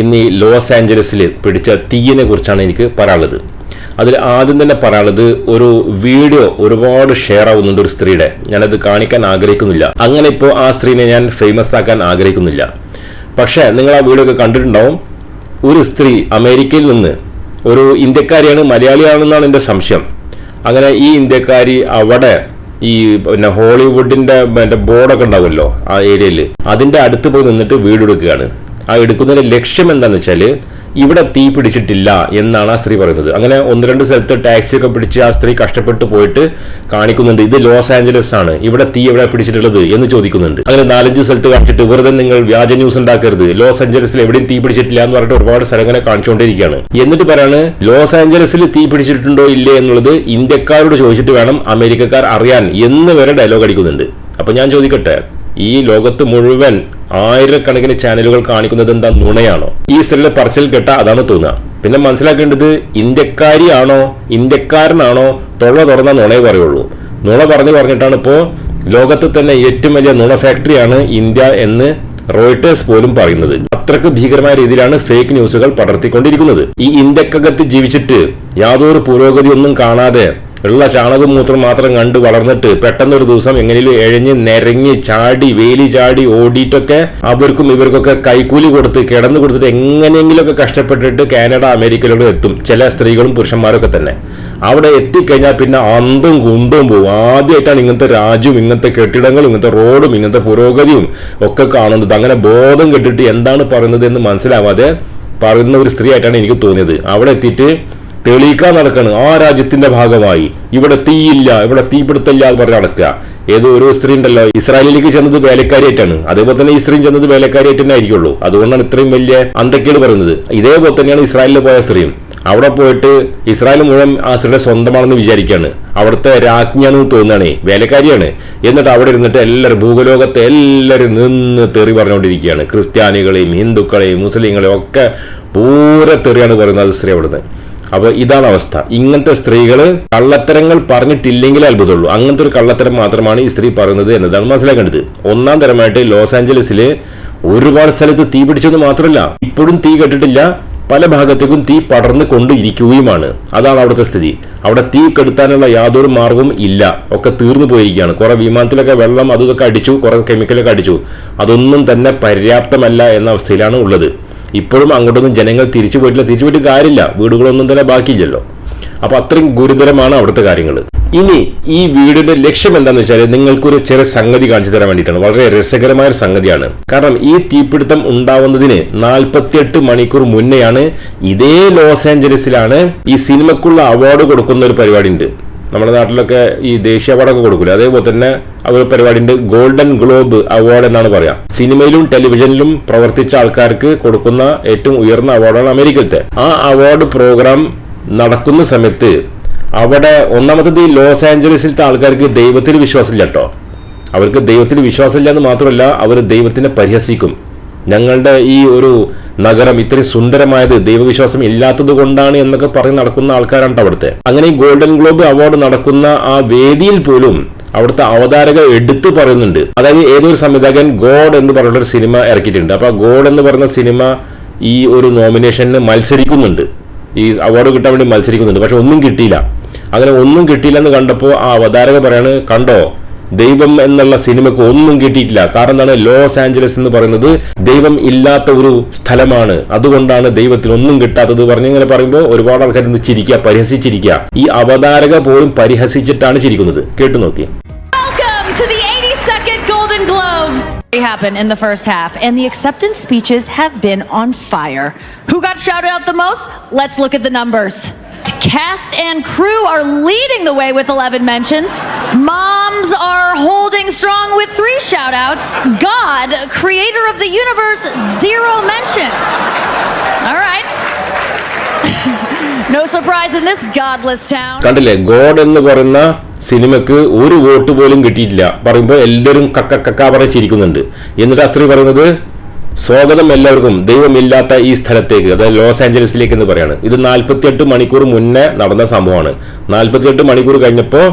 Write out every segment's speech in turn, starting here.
ഇന്ന് ഈ ലോസ് ആഞ്ചലസിൽ പിടിച്ച തീയിനെ കുറിച്ചാണ് എനിക്ക് പറയാനുള്ളത്. അതിൽ ആദ്യം തന്നെ പറയാനുള്ളത് ഒരു വീഡിയോ ഒരുപാട് ഷെയർ ആവുന്നുണ്ട് ഒരു സ്ത്രീയുടെ. ഞാനത് കാണിക്കാൻ ആഗ്രഹിക്കുന്നില്ല. അങ്ങനെ ഇപ്പോൾ ആ സ്ത്രീനെ ഞാൻ ഫേമസ് ആക്കാൻ ആഗ്രഹിക്കുന്നില്ല. പക്ഷേ നിങ്ങൾ ആ വീഡിയോ ഒക്കെ കണ്ടിട്ടുണ്ടാവും. ഒരു സ്ത്രീ അമേരിക്കയിൽ നിന്ന് ഒരു ഇന്ത്യക്കാരിയാണ് മലയാളിയാണെന്നാണ് എന്റെ സംശയം. അങ്ങനെ ഈ ഇന്ത്യക്കാരി അവിടെ ഈ പിന്നെ ഹോളിവുഡിന്റെ മറ്റേ ബോർഡൊക്കെ ഉണ്ടാവുമല്ലോ ആ ഏരിയയിൽ. അതിന്റെ അടുത്ത് പോയി നിന്നിട്ട് വീട് എടുക്കുകയാണ്. ആ എടുക്കുന്നതിന്റെ ലക്ഷ്യം എന്താണെന്ന് വെച്ചാൽ ഇവിടെ തീ പിടിച്ചിട്ടില്ല എന്നാണ് ആ സ്ത്രീ പറയുന്നത്. അങ്ങനെ ഒന്ന് രണ്ട് സ്ഥലത്ത് ടാക്സി ഒക്കെ പിടിച്ച് ആ സ്ത്രീ കഷ്ടപ്പെട്ട് പോയിട്ട് കാണിക്കുന്നുണ്ട് ഇത് ലോസ് ആഞ്ചലസ് ആണ് ഇവിടെ തീ എവിടെ പിടിച്ചിട്ടുള്ളത് എന്ന് ചോദിക്കുന്നുണ്ട്. അങ്ങനെ നാലഞ്ച് സ്ഥലത്ത് കാണിച്ചിട്ട് വെറുതെ നിങ്ങൾ വ്യാജ ന്യൂസ് ഉണ്ടാക്കരുത് ലോസ് ആഞ്ചലസിൽ എവിടെയും തീ പിടിച്ചിട്ടില്ല എന്ന് പറഞ്ഞിട്ട് ഒരുപാട് സ്ഥലം ഇങ്ങനെ കാണിച്ചുകൊണ്ടിരിക്കുകയാണ്. എന്നിട്ട് പറയാണ് ലോസ് ആഞ്ചലസിൽ തീ പിടിച്ചിട്ടുണ്ടോ ഇല്ലേ എന്നുള്ളത് ഇന്ത്യക്കാരോട് ചോദിച്ചിട്ട് വേണം അമേരിക്കക്കാർ അറിയാൻ എന്ന് വരെ ഡയലോഗ് അടിക്കുന്നുണ്ട്. അപ്പൊ ഞാൻ ചോദിക്കട്ടെ ഈ ലോകത്ത് മുഴുവൻ ആയിരക്കണക്കിന് ചാനലുകൾ കാണിക്കുന്നത് എന്താ നുണയാണോ? ഈ സ്ത്രീയുടെ പറച്ചിൽ കേട്ട അതാണ് തോന്നുക. പിന്നെ മനസ്സിലാക്കേണ്ടത് ഇന്ത്യക്കാരിയാണോ ഇന്ത്യക്കാരനാണോ തൊള്ള തുറന്ന നുണയെ പറയുള്ളൂ. നുണ പറഞ്ഞു പറഞ്ഞിട്ടാണ് ഇപ്പോൾ ലോകത്ത് തന്നെ ഏറ്റവും വലിയ നുണ ഫാക്ടറിയാണ് ഇന്ത്യ എന്ന് റോയിട്ടേഴ്സ് പോലും പറയുന്നത്. അത്രയ്ക്ക് ഭീകരമായ രീതിയിലാണ് ഫേക്ക് ന്യൂസുകൾ പടർത്തിക്കൊണ്ടിരിക്കുന്നത്. ഈ ഇന്ത്യക്കകത്ത് ജീവിച്ചിട്ട് യാതൊരു പുരോഗതി ഒന്നും കാണാതെ ഉള്ള ചാണകം മൂത്രം മാത്രം കണ്ട് വളർന്നിട്ട് പെട്ടെന്ന് ഒരു ദിവസം എങ്ങനെയും എഴഞ്ഞ് നിരങ്ങി ചാടി വേലി ചാടി ഓടിയിട്ടൊക്കെ അവർക്കും ഇവർക്കൊക്കെ കൈക്കൂലി കൊടുത്ത് കിടന്നു കൊടുത്തിട്ട് എങ്ങനെയെങ്കിലുമൊക്കെ കഷ്ടപ്പെട്ടിട്ട് കാനഡ അമേരിക്കയിലൂടെ എത്തും. ചില സ്ത്രീകളും പുരുഷന്മാരൊക്കെ തന്നെ. അവിടെ എത്തിക്കഴിഞ്ഞാൽ പിന്നെ അന്തും കുണ്ടും പോകും ആദ്യമായിട്ടാണ് ഇങ്ങനത്തെ രാജ്യവും ഇങ്ങനത്തെ കെട്ടിടങ്ങളും ഇങ്ങനത്തെ റോഡും ഇങ്ങനത്തെ പുരോഗതിയും ഒക്കെ കാണുന്നത്. അങ്ങനെ ബോധം കെട്ടിട്ട് എന്താണ് പറയുന്നത് എന്ന് മനസ്സിലാവാതെ പറയുന്ന ഒരു സ്ത്രീ ആയിട്ടാണ് എനിക്ക് തോന്നിയത്. അവിടെ എത്തിയിട്ട് തെളിയിക്കാൻ നടക്കാണ്. ആ രാജ്യത്തിന്റെ ഭാഗമായി. ഇവിടെ തീയില്ല ഇവിടെ തീപിടുത്തില്ല എന്ന് പറഞ്ഞ് നടക്കുക. ഏതോ ഒരു സ്ത്രീ ഉണ്ടല്ലോ ഇസ്രായേലിലേക്ക് ചെന്നത് വേലക്കാരിയായിട്ടാണ്. അതേപോലെ തന്നെ ഈ സ്ത്രീ ചെന്നത് വേലക്കാരിയായിട്ട് തന്നെ ആയിരിക്കുള്ളൂ. അതുകൊണ്ടാണ് ഇത്രയും വലിയ അന്തക്കേട് പറയുന്നത്. ഇതേപോലെ തന്നെയാണ് ഇസ്രായേലിൽ പോയ സ്ത്രീയും. അവിടെ പോയിട്ട് ഇസ്രായേൽ മുഴുവൻ ആ സ്ത്രീയുടെ സ്വന്തമാണെന്ന് വിചാരിക്കുകയാണ്. അവിടുത്തെ രാജ്ഞിയാണെന്ന് തോന്നുകയാണ്. വേലക്കാരിയാണ്. എന്നിട്ട് അവിടെ ഇരുന്നിട്ട് എല്ലാവരും ഭൂഗലോകത്തെ എല്ലാവരും നിന്ന് തെറി പറഞ്ഞുകൊണ്ടിരിക്കുകയാണ്. ക്രിസ്ത്യാനികളെയും ഹിന്ദുക്കളെയും മുസ്ലിങ്ങളെയും ഒക്കെ പൂര തെറിയാണ് പറയുന്നത് സ്ത്രീ അവിടുന്ന്. അപ്പൊ ഇതാണ് അവസ്ഥ. ഇങ്ങനത്തെ സ്ത്രീകൾ കള്ളത്തരങ്ങൾ പറഞ്ഞിട്ടില്ലെങ്കിലേ അത്ഭുതമുള്ളൂ. അങ്ങനത്തെ ഒരു കള്ളത്തരം മാത്രമാണ് ഈ സ്ത്രീ പറയുന്നത് എന്നതാണ് മനസ്സിലാക്കേണ്ടത്. ഒന്നാം തരമായിട്ട് ലോസ് ആഞ്ചലസിൽ ഒരുപാട് സ്ഥലത്ത് തീ പിടിച്ചെന്ന് മാത്രമല്ല ഇപ്പോഴും തീ കെട്ടിട്ടില്ല പല ഭാഗത്തേക്കും തീ പടർന്നു കൊണ്ടിരിക്കുകയുമാണ് അതാണ് അവിടുത്തെ സ്ഥിതി. അവിടെ തീ കെടുത്താനുള്ള യാതൊരു മാർഗവും ഇല്ല. ഒക്കെ തീർന്നു പോയിരിക്കുകയാണ്. കുറെ വിമാനത്തിലൊക്കെ വെള്ളം അതൊക്കെ അടിച്ചു കുറെ കെമിക്കലൊക്കെ അടിച്ചു. അതൊന്നും തന്നെ പര്യാപ്തമല്ല എന്ന അവസ്ഥയിലാണ് ഉള്ളത്. ഇപ്പോഴും അങ്ങോട്ടൊന്നും ജനങ്ങൾ തിരിച്ചു പോയിട്ടില്ല തിരിച്ചു പോയിട്ട് കാര്യമില്ല. വീടുകളൊന്നും തന്നെ ബാക്കിയില്ലല്ലോ. അപ്പൊ അത്രയും ഗുരുതരമാണ് അവിടുത്തെ കാര്യങ്ങൾ ഇനി ഈ വീടിന്റെ ലക്ഷ്യം എന്താന്ന് വെച്ചാൽ നിങ്ങൾക്കൊരു ചെറിയ സംഗതി കാണിച്ചു തരാൻ വേണ്ടിയിട്ടാണ്. വളരെ രസകരമായ ഒരു സംഗതിയാണ്. കാരണം ഈ തീപിടുത്തം ഉണ്ടാവുന്നതിന് നാൽപ്പത്തിയെട്ട് മണിക്കൂർ മുന്നെയാണ് ഇതേ ലോസ് ഏഞ്ചലസിലാണ് ഈ സിനിമക്കുള്ള അവാർഡ് കൊടുക്കുന്ന ഒരു പരിപാടി ഉണ്ട്. നമ്മുടെ നാട്ടിലൊക്കെ ഈ ദേശീയ അവാർഡൊക്കെ കൊടുക്കില്ല അതേപോലെ തന്നെ ഒരു പരിപാടിന്റെ ഗോൾഡൻ ഗ്ലോബ് അവാർഡ് എന്നാണ് പറയാം. സിനിമയിലും ടെലിവിഷനിലും പ്രവർത്തിച്ച ആൾക്കാർക്ക് കൊടുക്കുന്ന ഏറ്റവും ഉയർന്ന അവാർഡാണ് അമേരിക്കത്തെ ആ അവാർഡ് പ്രോഗ്രാം നടക്കുന്ന സമയത്ത് അവിടെ ഒന്നാമത്തത് ഈ ലോസ് ആഞ്ചലസിലത്തെ ആൾക്കാർക്ക് ദൈവത്തിൽ വിശ്വാസമില്ല കേട്ടോ. അവർക്ക് ദൈവത്തിൽ വിശ്വാസമില്ല എന്ന് മാത്രമല്ല അവർ ദൈവത്തിനെ പരിഹസിക്കും. ഞങ്ങളുടെ ഈ ഒരു നഗരം ഇത്രയും സുന്ദരമായത് ദൈവവിശ്വാസം ഇല്ലാത്തത് കൊണ്ടാണ് എന്നൊക്കെ പറഞ്ഞ് നടക്കുന്ന ആൾക്കാരാണ് അവിടുത്തെ. അങ്ങനെ ഈ ഗോൾഡൻ ഗ്ലോബ് അവാർഡ് നടക്കുന്ന ആ വേദിയിൽ പോലും അവിടുത്തെ അവതാരക എടുത്തു പറയുന്നുണ്ട്. അതായത് ഏതൊരു സംവിധായകൻ ഗോഡ് എന്ന് പറഞ്ഞിട്ട് ഒരു സിനിമ ഇറക്കിയിട്ടുണ്ട്. അപ്പൊ ഗോഡ് എന്ന് പറയുന്ന സിനിമ ഈ ഒരു നോമിനേഷന് മത്സരിക്കുന്നുണ്ട്. ഈ അവാർഡ് കിട്ടാൻ വേണ്ടി മത്സരിക്കുന്നുണ്ട്. പക്ഷെ ഒന്നും കിട്ടിയില്ല. അങ്ങനെ ഒന്നും കിട്ടിയില്ലെന്ന് കണ്ടപ്പോൾ ആ അവതാരക പറയാണ് കണ്ടോ? ദൈവം എന്നുള്ള സിനിമക്ക് ഒന്നും കിട്ടിയിട്ടില്ല കാരണം എന്താണ് ലോസ് ആഞ്ചലസ് എന്ന് പറയുന്നത് ദൈവം ഇല്ലാത്ത ഒരു സ്ഥലമാണ് അതുകൊണ്ടാണ് ദൈവത്തിന് ഒന്നും കിട്ടാത്തത് പറഞ്ഞിങ്ങനെ പറയുമ്പോൾ ഒരുപാട് ആൾക്കാർ ഇന്ന് ചിരിക്കുക പരിഹസിച്ചിരിക്കുക ഈ അവതാരക പോലും പരിഹസിച്ചിട്ടാണ് ചിരിക്കുന്നത് കേട്ടു നോക്കി Welcome to the 82nd Golden Globes. Happened in the first half, and the acceptance speeches have been on fire. Who got shouted out the most? Let's look at the numbers. Cast and crew are leading the way with 11 mentions. Moms are holding strong with three shout outs. God, creator of the universe, zero mentions. All right. no surprise in this godless town. കണ്ടില്ലേ God എന്ന് പറയുന്ന സിനിമയ്ക്ക് ഒരു vote പോലും കിട്ടിയിട്ടില്ല പറയുമ്പോൾ എല്ലാവരും കക്ക കക്ക പറച്ചിരിക്കുന്നുണ്ട് എന്നിട്ട് ആ സ്ത്രീ പറയുന്നത് സ്വാഗതം എല്ലാവർക്കും. ദൈവമില്ലാത്ത ഈ സ്ഥലത്തേക്ക് അതായത് ലോസ് ആഞ്ചലസിലേക്ക് എന്ന് പറയാണ്. ഇത് നാൽപ്പത്തിയെട്ട് മണിക്കൂർ മുന്നേ നടന്ന സംഭവമാണ്. നാൽപ്പത്തിയെട്ട് മണിക്കൂർ കഴിഞ്ഞപ്പോൾ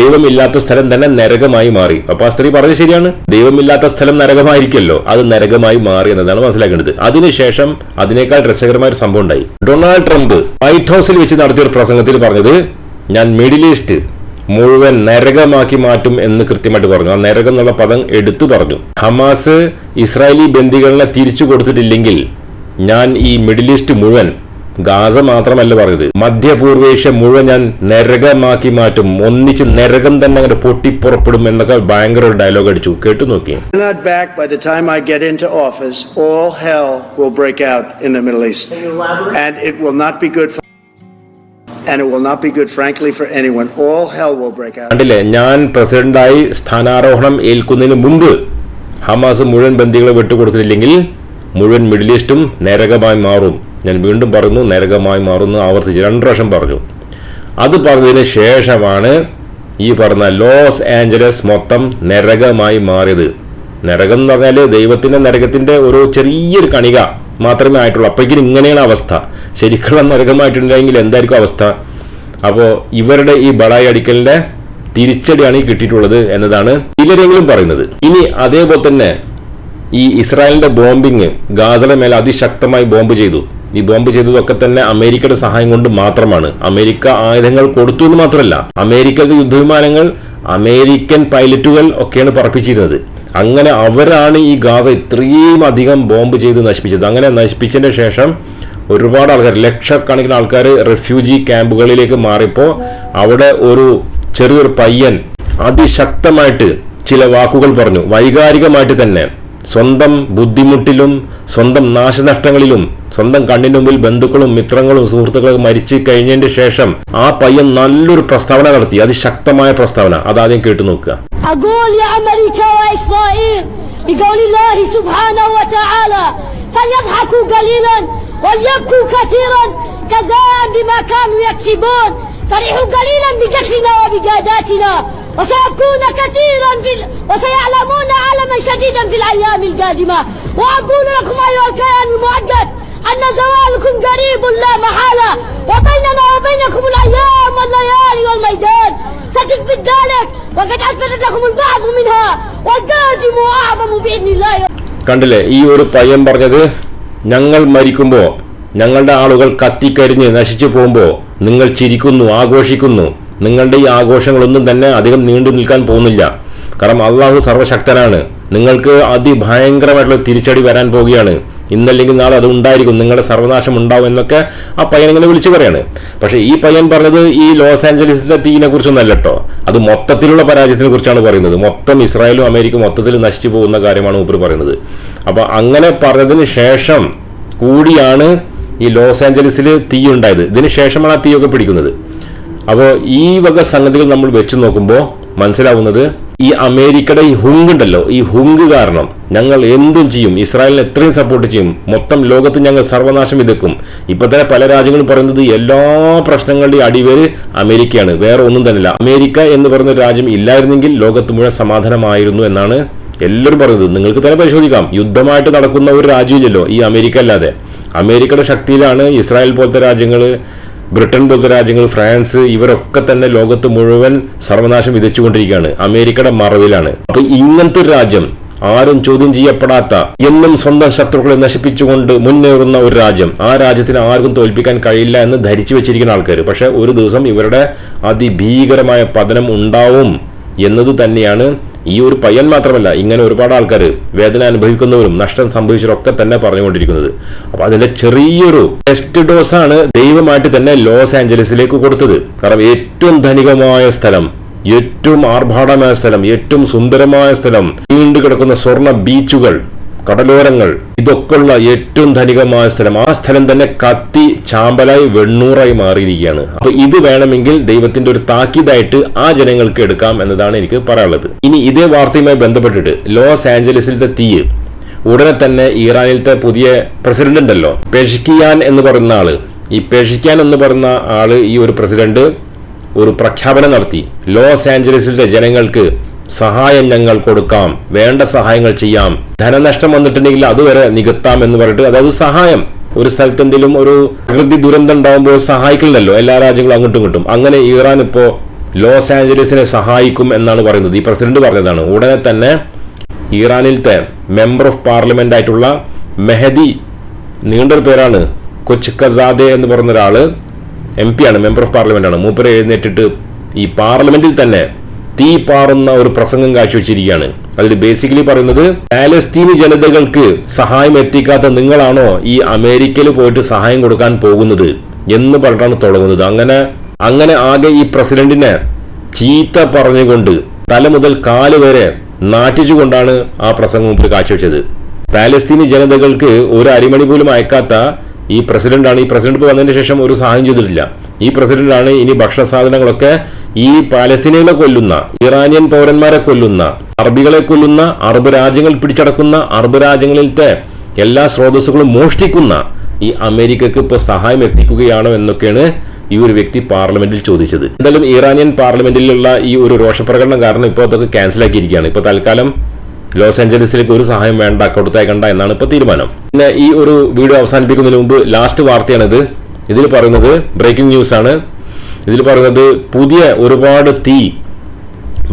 ദൈവമില്ലാത്ത സ്ഥലം തന്നെ നരകമായി മാറി. അപ്പൊ ആ സ്ത്രീ പറഞ്ഞത് ശരിയാണ്. ദൈവമില്ലാത്ത സ്ഥലം നരകമായിരിക്കല്ലോ. അത് നരകമായി മാറി എന്നതാണ് മനസ്സിലാക്കേണ്ടത്. അതിനുശേഷം അതിനേക്കാൾ രസകരമായ ഒരു സംഭവം ഉണ്ടായി. ഡൊണാൾഡ് ട്രംപ് വൈറ്റ് ഹൗസിൽ വെച്ച് നടത്തിയ ഒരു പ്രസംഗത്തിൽ പറഞ്ഞത് ഞാൻ മിഡിൽ ഈസ്റ്റ് മുഴുവൻ നരകമാക്കി മാറ്റും എന്ന് കൃത്യമായിട്ട് പറഞ്ഞു. ആ നരകം എന്നുള്ള പദം എടുത്തു പറഞ്ഞു. ഹമാസ് ഇസ്രായേലി ബന്ദികളെ തിരിച്ചു കൊടുത്തിട്ടില്ലെങ്കിൽ ഞാൻ ഈ മിഡിൽ ഈസ്റ്റ് മുഴുവൻ ഗാസ മാത്രമല്ല പറഞ്ഞത്. മധ്യപൂർവേഷ്യ മുഴുവൻ ഞാൻ നരകമാക്കി മാറ്റും. ഒന്നിച്ച് നരകം തന്നെ അങ്ങനെ പൊട്ടിപ്പുറപ്പെടും എന്നൊക്കെ ഭയങ്കര ഒരു ഡയലോഗ് അടിച്ചു. കേട്ടു നോക്കി not back by the time I get into office, all hell will break out in the Middle East. And it will not be good for കണ്ടില്ലേ? ഞാൻ പ്രസിഡന്റായി സ്ഥാനാരോഹണം ഏൽക്കുന്നതിന് മുമ്പ് ഹമാസ് മുഴുവൻ ബന്ദികളെ വിട്ടുകൊടുത്തിട്ടില്ലെങ്കിൽ മുഴുവൻ മിഡിൽ ഈസ്റ്റും നരകമായി മാറും. ഞാൻ വീണ്ടും പറഞ്ഞു നരകമായി മാറുന്നു ആവർത്തിച്ച് രണ്ടു പ്രാവശ്യം പറഞ്ഞു. അത് പറഞ്ഞതിന് ശേഷമാണ് ഈ പറഞ്ഞ ലോസ് ആഞ്ചലസ് മൊത്തം നരകമായി മാറിയത്. നരകം എന്ന് പറഞ്ഞാൽ ദൈവത്തിന്റെ നരകത്തിന്റെ ഒരു ചെറിയൊരു കണിക മാത്രമേ ആയിട്ടുള്ളൂ. അപ്പോഴേക്കും ഇങ്ങനെയാണ് അവസ്ഥ. ശരിക്കുള്ള നരകമായിട്ടുണ്ടെങ്കിൽ എന്തായിരിക്കും അവസ്ഥ? അപ്പോൾ ഇവരുടെ ഈ ബടായി അടിക്കലിന്റെ തിരിച്ചടിയാണ് ഈ കിട്ടിയിട്ടുള്ളത് എന്നതാണ് ചിലരെങ്കിലും പറയുന്നത്. ഇനി അതേപോലെ തന്നെ ഈ ഇസ്രായേലിന്റെ ബോംബിങ് ഗാസയുടെ മേലെ അതിശക്തമായി ബോംബ് ചെയ്തു. ഈ ബോംബ് ചെയ്തതൊക്കെ തന്നെ അമേരിക്കയുടെ സഹായം കൊണ്ട് മാത്രമാണ്. അമേരിക്ക ആയുധങ്ങൾ കൊടുത്തു എന്ന് മാത്രമല്ല അമേരിക്കയുടെ യുദ്ധവിമാനങ്ങൾ അമേരിക്കൻ പൈലറ്റുകൾ ഒക്കെയാണ് പറപ്പിച്ചിരുന്നത്. അങ്ങനെ അവരാണ് ഈ ഗാസ ഇത്രയും അധികം ബോംബ് ചെയ്ത് നശിപ്പിച്ചത്. അങ്ങനെ നശിപ്പിച്ചതിന് ശേഷം ഒരുപാട് ആൾക്കാർ ലക്ഷക്കണക്കിന് ആൾക്കാർ റെഫ്യൂജി ക്യാമ്പുകളിലേക്ക് മാറിയപ്പോൾ അവിടെ ഒരു ചെറിയൊരു പയ്യൻ അതിശക്തമായിട്ട് ചില വാക്കുകൾ പറഞ്ഞു. വൈകാരികമായിട്ട് തന്നെ സ്വന്തം ബുദ്ധിമുട്ടിലും സ്വന്തം നാശനഷ്ടങ്ങളിലും സ്വന്തം കണ്ണിന് മുമ്പിൽ ബന്ധുക്കളും മിത്രങ്ങളും സുഹൃത്തുക്കളും മരിച്ചു കഴിഞ്ഞതിന് ശേഷം ആ പയ്യൻ നല്ലൊരു പ്രസ്താവന നടത്തി. അതിശക്തമായ പ്രസ്താവന. അതാദ്യം കേട്ടു നോക്കുക. أقول يا أمريكا وإسرائيل بقول الله سبحانه وتعالى فليضحكوا قليلا وليبكوا كثيرا جزاء بما كانوا يكسبون. فرحوا قليلا بقتلنا وبقاداتنا وسيكون كثيرا بال... وسيعلمون علما شديدا في الأيام القادمة. وأقول لكم أيها الكيان المؤقت أن زوالكم قريب لا محالة وبيننا وبينكم الأيام والليالي والميدان. ستثبت ذلك وقد أثبتت لكم البعض منها والقادم أعظم بإذن الله കണ്ടില്ലേ ഈ ഒരു പയ്യൻ പറഞ്ഞത് ഞങ്ങൾ മരിക്കുമ്പോൾ ഞങ്ങളുടെ ആളുകൾ കത്തിക്കരിഞ്ഞ് നശിച്ചു പോകുമ്പോൾ നിങ്ങൾ ചിരിക്കുന്നു ആഘോഷിക്കുന്നു നിങ്ങളുടെ ഈ ആഘോഷങ്ങളൊന്നും തന്നെ അധികം നീണ്ടു നിൽക്കാൻ പോകുന്നില്ല കാരണം അള്ളാഹു സർവശക്തനാണ് നിങ്ങൾക്ക് അതിഭയങ്കരമായിട്ടുള്ള തിരിച്ചടി വരാൻ പോവുകയാണ് ഇന്നല്ലെങ്കിൽ നാളെ അത് ഉണ്ടായിരിക്കും നിങ്ങളുടെ സർവനാശം ഉണ്ടാവും എന്നൊക്കെ ആ പയ്യൻ ഇങ്ങനെ വിളിച്ചു പറയാണ്. പക്ഷേ ഈ പയ്യൻ പറഞ്ഞത് ഈ ലോസ് ആഞ്ചലസിന്റെ തീനെ കുറിച്ചൊന്നല്ല കേട്ടോ അത് മൊത്തത്തിലുള്ള പരാജയത്തിനെ കുറിച്ചാണ് പറയുന്നത്. മൊത്തം ഇസ്രായേലും അമേരിക്കയും മൊത്തത്തിൽ നശിച്ചു പോകുന്ന കാര്യമാണ് മൂപ്പർ പറയുന്നത്. അപ്പോൾ അങ്ങനെ പറഞ്ഞതിന് ശേഷം കൂടിയാണ് ഈ ലോസ് ആഞ്ചലസിൽ തീ ഉണ്ടായത്. ഇതിന് ശേഷമാണ് ആ തീയൊക്കെ പിടിക്കുന്നത്. അപ്പോൾ ഈ വക സംഗതികൾ നമ്മൾ വെച്ച് നോക്കുമ്പോൾ മനസ്സിലാവുന്നത് ഈ അമേരിക്കയുടെ ഈ ഹുങ്ക് ഉണ്ടല്ലോ ഈ ഹുങ്ക് കാരണം ഞങ്ങൾ എന്തും ചെയ്യും ഇസ്രായേലിനെ എത്രയും സപ്പോർട്ട് ചെയ്യും മൊത്തം ലോകത്ത് ഞങ്ങൾ സർവനാശം വിതക്കും ഇപ്പൊ തന്നെ പല രാജ്യങ്ങളും പറയുന്നത് എല്ലാ പ്രശ്നങ്ങളുടെയും അടിവേര് അമേരിക്കയാണ് വേറെ ഒന്നും തന്നെയില്ല. അമേരിക്ക എന്ന് പറയുന്ന രാജ്യം ഇല്ലായിരുന്നെങ്കിൽ ലോകത്ത് മുഴുവൻ സമാധാനമായിരുന്നു എന്നാണ് എല്ലാവരും പറയുന്നത്. നിങ്ങൾക്ക് തന്നെ പരിശോധിക്കാം യുദ്ധമായിട്ട് നടക്കുന്ന ഒരു രാജ്യമില്ലല്ലോ ഈ അമേരിക്ക അല്ലാതെ. അമേരിക്കയുടെ ശക്തിയിലാണ് ഇസ്രായേൽ പോലത്തെ രാജ്യങ്ങൾ ബ്രിട്ടൻ പോലത്തെ രാജ്യങ്ങൾ ഫ്രാൻസ് ഇവരൊക്കെ തന്നെ ലോകത്ത് മുഴുവൻ സർവനാശം വിതച്ചുകൊണ്ടിരിക്കുകയാണ്. അമേരിക്കയുടെ മറവിലാണ്. അപ്പൊ ഇങ്ങനത്തെ ഒരു രാജ്യം ആരും ചോദ്യം ചെയ്യപ്പെടാത്ത എന്നും സ്വന്തം ശത്രുക്കളെ നശിപ്പിച്ചുകൊണ്ട് മുന്നേറുന്ന ഒരു രാജ്യം. ആ രാജ്യത്തിന് ആർക്കും തോൽപ്പിക്കാൻ കഴിയില്ല എന്ന് ധരിച്ചു വെച്ചിരിക്കുന്ന ആൾക്കാർ പക്ഷെ ഒരു ദിവസം ഇവരുടെ അതിഭീകരമായ പതനം ഉണ്ടാവും എന്നത് തന്നെയാണ് ഈ ഒരു പയ്യൻ മാത്രമല്ല ഇങ്ങനെ ഒരുപാട് ആൾക്കാർ വേദന അനുഭവിക്കുന്നവരും നഷ്ടം സംഭവിച്ചവരൊക്കെ തന്നെ പറഞ്ഞുകൊണ്ടിരിക്കുന്നത്. അപ്പൊ അതിന്റെ ചെറിയൊരു ടെസ്റ്റ് ഡോസ് ആണ് ദൈവമായിട്ട് തന്നെ ലോസ് ആഞ്ചലസിലേക്ക് കൊടുത്തത്. കാരണം ഏറ്റവും ധനികമായ സ്ഥലം ഏറ്റവും ആർഭാടമായ സ്ഥലം ഏറ്റവും സുന്ദരമായ സ്ഥലം നീണ്ടു കിടക്കുന്ന സ്വർണ ബീച്ചുകൾ കടലോരങ്ങൾ. ഇതൊക്കെയുള്ള ഏറ്റവും ധനികമായ സ്ഥലം. ആ സ്ഥലം തന്നെ കത്തി ചാമ്പലായി വെണ്ണൂറായി മാറിയിരിക്കുകയാണ്. അപ്പൊ ഇത് വേണമെങ്കിൽ ദൈവത്തിന്റെ ഒരു താക്കീതായിട്ട് ആ ജനങ്ങൾക്ക് എടുക്കാം എന്നതാണ് എനിക്ക് പറയാനുള്ളത്. ഇനി ഇതേ വാർത്തയുമായി ബന്ധപ്പെട്ടിട്ട് ലോസ് ആഞ്ചലസിലത്തെ തീയ്. ഉടനെ തന്നെ ഇറാനിലത്തെ പുതിയ പ്രസിഡന്റ് ഉണ്ടല്ലോ. പെഷിക്കിയാൻ എന്ന് പറയുന്ന ആൾ. ഈ പെഷിക്കാൻ എന്ന് പറയുന്ന ആൾ ഈ ഒരു പ്രസിഡന്റ് ഒരു പ്രഖ്യാപനം നടത്തി. ലോസ് ആഞ്ചലസിലെ ജനങ്ങൾക്ക് സഹായം ഞങ്ങൾ കൊടുക്കാം വേണ്ട സഹായങ്ങൾ ചെയ്യാം. ധനനഷ്ടം വന്നിട്ടുണ്ടെങ്കിൽ അതുവരെ നികത്താം എന്ന് പറഞ്ഞിട്ട് അതായത് സഹായം. ഒരു സ്ഥലത്ത് എന്തെങ്കിലും ഒരു പ്രകൃതി ദുരന്തം ഉണ്ടാകുമ്പോൾ സഹായിക്കലുണ്ടല്ലോ എല്ലാ രാജ്യങ്ങളും അങ്ങോട്ടും കിട്ടും അങ്ങനെ ഇറാൻ ഇപ്പോൾ ലോസ് ആഞ്ചലസിനെ സഹായിക്കും എന്നാണ് പറയുന്നത്. ഈ പ്രസിഡന്റ് പറഞ്ഞതാണ് ഉടനെ തന്നെ ഇറാനിലത്തെ മെമ്പർ ഓഫ് പാർലമെന്റ് ആയിട്ടുള്ള മെഹദി നീണ്ടൊരു പേരാണ് കൊച്ച് കസാദെ എന്ന് പറഞ്ഞ ഒരാൾ എം പി ആണ് മെമ്പർ ഓഫ് പാർലമെന്റ് ആണ്. മൂപ്പര് എഴുന്നേറ്റിട്ട് ഈ പാർലമെന്റിൽ തന്നെ തീ പാറുന്ന ഒരു പ്രസംഗം കാഴ്ചവെച്ചിരിക്കുകയാണ്. അതിൽ ബേസിക്കലി പറയുന്നത് പാലസ്തീനി ജനതകൾക്ക് സഹായം എത്തിക്കാത്ത നിങ്ങളാണോ ഈ അമേരിക്കയിൽ പോയിട്ട് സഹായം കൊടുക്കാൻ പോകുന്നത്? എന്ന് പറഞ്ഞിട്ടാണ് തുടങ്ങുന്നത്. അങ്ങനെ അങ്ങനെ ആകെ ഈ പ്രസിഡന്റിനെ ചീത്ത പറഞ്ഞുകൊണ്ട് തല മുതൽ കാൽ വരെ നാറ്റിച്ചുകൊണ്ടാണ് ആ പ്രസംഗം മുമ്പിൽ കാഴ്ചവെച്ചത്. പാലസ്തീനി ജനതകൾക്ക് ഒരു അരിമണി പോലും അയക്കാത്ത ഈ പ്രസിഡന്റാണ്. ഈ പ്രസിഡന്റ് വന്നതിന് ശേഷം ഒരു സഹായം ചെയ്തിട്ടില്ല. ഈ പ്രസിഡന്റാണ് ഇനി ഭക്ഷണ സാധനങ്ങളൊക്കെ ഈ പാലസ്തീനികളെ കൊല്ലുന്ന ഇറാനിയൻ പൗരന്മാരെ കൊല്ലുന്ന അറബികളെ കൊല്ലുന്ന അറബ് രാജ്യങ്ങൾ പിടിച്ചടക്കുന്ന അറബ് രാജ്യങ്ങളിലത്തെ എല്ലാ സ്രോതസ്സുകളും മോഷ്ടിക്കുന്ന ഈ അമേരിക്കക്ക് ഇപ്പോൾ സഹായം എത്തിക്കുകയാണോ എന്നൊക്കെയാണ് ഈ ഒരു വ്യക്തി പാർലമെന്റിൽ ചോദിച്ചത്. എന്തായാലും ഇറാനിയൻ പാർലമെന്റിലുള്ള ഈ ഒരു രോഷപ്രകടനം കാരണം ഇപ്പോൾ അതൊക്കെ ക്യാൻസലാക്കിയിരിക്കുകയാണ്. ഇപ്പോൾ തൽക്കാലം ലോസ് ഏഞ്ചലസിലേക്ക് ഒരു സഹായം വേണ്ട കൊടുത്തേക്കണ്ട എന്നാണ് ഇപ്പോൾ തീരുമാനം. പിന്നെ ഈ ഒരു വീഡിയോ അവസാനിപ്പിക്കുന്നതിന് മുമ്പ് ലാസ്റ്റ് വാർത്തയാണിത്. ഇതിൽ പറയുന്നത് ബ്രേക്കിംഗ് ന്യൂസ് ആണ് ഇതിൽ പറയുന്നത് പുതിയ ഒരുപാട് തീ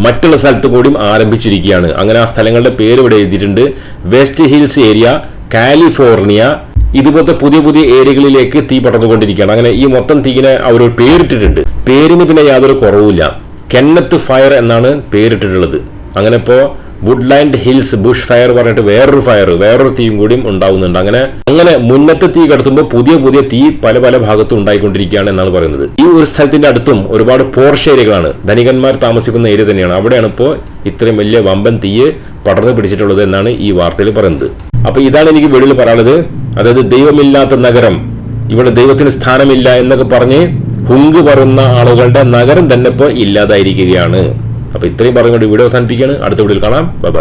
മറ്റുള്ള സ്ഥലത്ത് കൂടിയും ആരംഭിച്ചിരിക്കുകയാണ്. അങ്ങനെ ആ സ്ഥലങ്ങളുടെ പേര് ഇവിടെ എഴുതിയിട്ടുണ്ട്. വെസ്റ്റ് ഹിൽസ് ഏരിയ കാലിഫോർണിയ ഇതുപോലത്തെ പുതിയ പുതിയ ഏരിയകളിലേക്ക് തീ പടർന്നുകൊണ്ടിരിക്കുകയാണ്. അങ്ങനെ ഈ മൊത്തം തീയിനെ അവർ പേരിട്ടിട്ടുണ്ട്. പേരിന് പിന്നെ യാതൊരു കുറവുമില്ല. കെന്നത്ത് ഫയർ എന്നാണ് പേരിട്ടിട്ടുള്ളത്. അങ്ങനെ ഇപ്പോൾ വുഡ്ലാൻഡ് ഹിൽസ് ബുഷ് ഫയർ പറഞ്ഞിട്ട് വേറൊരു ഫയർ വേറൊരു തീയും കൂടിയും ഉണ്ടാവുന്നുണ്ട്. അങ്ങനെ അങ്ങനെ മുന്നത്തെ തീ കടത്തുമ്പോൾ പുതിയ പുതിയ തീ പല പല ഭാഗത്തും ഉണ്ടായിക്കൊണ്ടിരിക്കുകയാണ് എന്നാണ് പറയുന്നത്. ഈ ഒരു സ്ഥലത്തിന്റെ അടുത്തും ഒരുപാട് പോർഷ് ഏരിയകളാണ്. ധനികന്മാർ താമസിക്കുന്ന ഏരിയ തന്നെയാണ്. അവിടെയാണ് ഇപ്പോൾ ഇത്രയും വലിയ വമ്പൻ തീയ് പടർന്നു പിടിച്ചിട്ടുള്ളത് എന്നാണ് ഈ വാർത്തയിൽ പറയുന്നത്. അപ്പൊ ഇതാണ് എനിക്ക് വെളിയിൽ പറയാനുള്ളത്. അതായത് ദൈവമില്ലാത്ത നഗരം. ഇവിടെ ദൈവത്തിന് സ്ഥാനമില്ല എന്നൊക്കെ പറഞ്ഞ് ഹുങ്ക് പറയുന്ന ആളുകളുടെ നഗരം തന്നെ ഇപ്പോൾ ഇല്ലാതായിരിക്കുകയാണ്. അപ്പൊ ഇത്രയും പറഞ്ഞുകൊണ്ട് വീഡിയോ അവസാനിപ്പിക്കുകയാണ്. അടുത്ത വീഡിയോയിൽ കാണാം. ബൈ